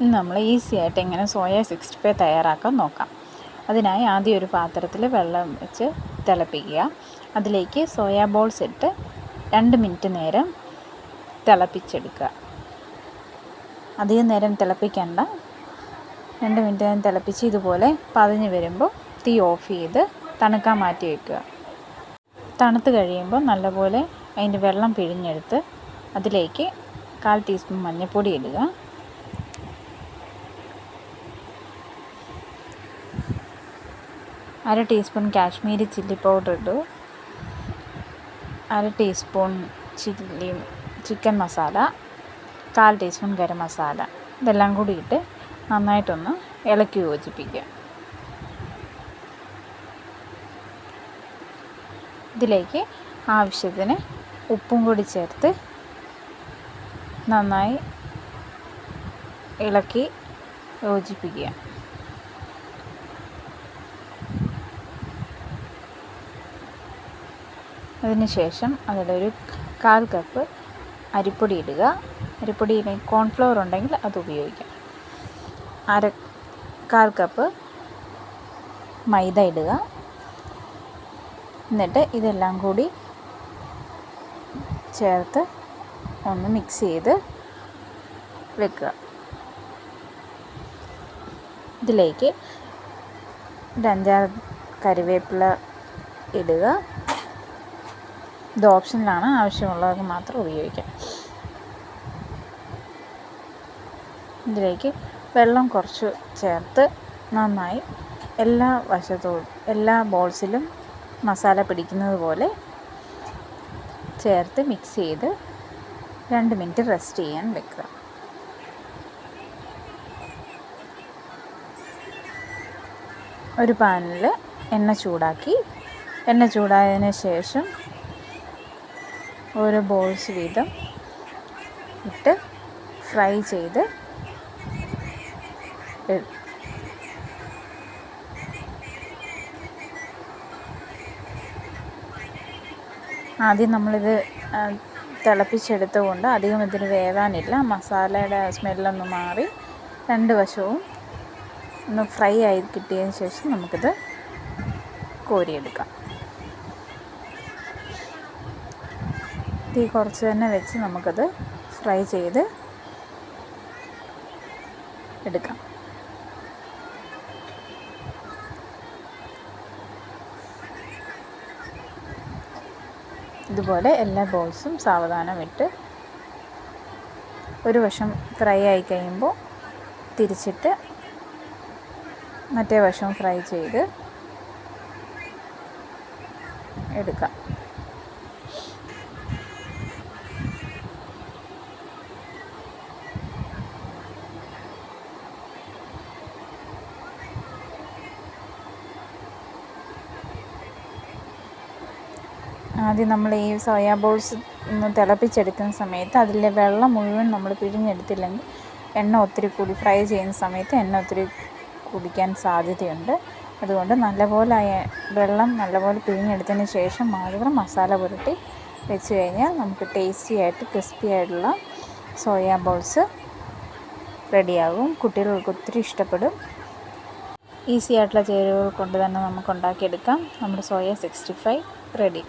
നമ്മൾ ഈസി ആയിട്ട് എങ്ങനെ സോയ സിക്സ്റ്റി ഫൈവ് തയ്യാറാക്കാൻ നോക്കാം. അതിനായി ആദ്യം ഒരു പാത്രത്തിൽ വെള്ളം വെച്ച് തിളപ്പിക്കുക. അതിലേക്ക് സോയാ ബോൾസ് ഇട്ട് രണ്ട് മിനിറ്റ് നേരം തിളപ്പിച്ചെടുക്കുക. അധികം നേരം തിളപ്പിക്കണ്ട. രണ്ട് മിനിറ്റ് നേരം തിളപ്പിച്ച് ഇതുപോലെ പതിഞ്ഞ് വരുമ്പോൾ തീ ഓഫ് ചെയ്ത് തണുക്കാൻ മാറ്റി വയ്ക്കുക തണുത്ത് കഴിയുമ്പോൾ നല്ലപോലെ അതിന്റെ വെള്ളം പിഴിഞ്ഞെടുത്ത് അതിലേക്ക് കാൽ ടീസ്പൂൺ മഞ്ഞൾപ്പൊടി ഇടുക. അര ടീസ്പൂൺ കാശ്മീരി ചില്ലി പൗഡർ ഇട്ടു. അര ടീസ്പൂൺ ചില്ലി ചിക്കൻ മസാല കാൽ ടീസ്പൂൺ ഗരം മസാല ഇതെല്ലാം കൂടി ഇട്ട് നന്നായിട്ടൊന്ന് ഇളക്കി യോജിപ്പിക്കുക. ഇതിലേക്ക് ആവശ്യത്തിന് ഉപ്പും കൂടി ചേർത്ത് നന്നായി ഇളക്കി യോജിപ്പിക്കുക. അതിനുശേഷം അതിലൊരു കാൽ കപ്പ് അരിപ്പൊടി ഇടുക. അരിപ്പൊടി കോൺഫ്ലവർ ഉണ്ടെങ്കിൽ അത് ഉപയോഗിക്കാം. അര കാൽ കപ്പ് മൈദ ഇടുക. എന്നിട്ട് ഇതെല്ലാം കൂടി ചേർത്ത് ഒന്ന് മിക്സ് ചെയ്ത് വെക്കുക. ഇതിലേക്ക് ഒരു അഞ്ചാറ് കറിവേപ്പില ഇടുക. ഇത് ഓപ്ഷനിലാണ്. ആവശ്യമുള്ളവർക്ക് മാത്രം ഉപയോഗിക്കാം. ഇതിലേക്ക് വെള്ളം കുറച്ച് ചേർത്ത് നന്നായി എല്ലാ വശത്തോടും എല്ലാ ബോൾസിലും മസാല പിടിക്കുന്നത് പോലെ ചേർത്ത് മിക്സ് ചെയ്ത് രണ്ട് മിനിറ്റ് റെസ്റ്റ് ചെയ്യാൻ വെക്കുക. ഒരു പാനിൽ എണ്ണ ചൂടാക്കി. എണ്ണ ചൂടായതിന് ശേഷം ഓരോ ബോൾസ് വീതം ഇട്ട് ഫ്രൈ ചെയ്ത് ആദ്യം നമ്മളിത് തിളപ്പിച്ചെടുത്തുകൊണ്ട് അധികം ഇതിന് വേവാനില്ല. മസാലയുടെ സ്മെല്ലൊന്ന് മാറി രണ്ട് വശവും ഒന്ന് ഫ്രൈ ആയി കിട്ടിയതിന് ശേഷം നമുക്കിത് കോരിയെടുക്കാം. തീ കുറച്ച് തന്നെ വെച്ച് നമുക്കത് ഫ്രൈ ചെയ്ത് എടുക്കാം. ഇതുപോലെ എല്ലാ ബോൾസും സാവധാനം ഇട്ട് ഒരു വശം ഫ്രൈ ആയി കഴിയുമ്പോൾ തിരിച്ചിട്ട് മറ്റേ വശം ഫ്രൈ ചെയ്ത് എടുക്കാം. ആദ്യം നമ്മൾ ഈ സോയാ ബോൾസ് ഒന്ന് തിളപ്പിച്ചെടുക്കുന്ന സമയത്ത് അതിലെ വെള്ളം മുഴുവൻ നമ്മൾ പിഴിഞ്ഞെടുത്തില്ലെങ്കിൽ എണ്ണ ഒത്തിരി കൂടി ഫ്രൈ ചെയ്യുന്ന സമയത്ത് എണ്ണ ഒത്തിരി കുടിക്കാൻ സാധ്യതയുണ്ട്. അതുകൊണ്ട് നല്ലപോലെ വെള്ളം നല്ലപോലെ പിഴിഞ്ഞെടുത്തതിന് ശേഷം മാത്രം മസാല പുരട്ടി വെച്ച് കഴിഞ്ഞാൽ നമുക്ക് ടേസ്റ്റി ആയിട്ട് ക്രിസ്പി ആയിട്ടുള്ള സോയാ ബോൾസ് റെഡിയാകും. കുട്ടികൾക്ക് ഒത്തിരി ഇഷ്ടപ്പെടും. ഈസി ആയിട്ടുള്ള ചേരുവകൾ കൊണ്ട് തന്നെ നമുക്ക് ഉണ്ടാക്കിയെടുക്കാം. നമ്മുടെ സോയ സിക്സ്റ്റി ഫൈവ് റെഡി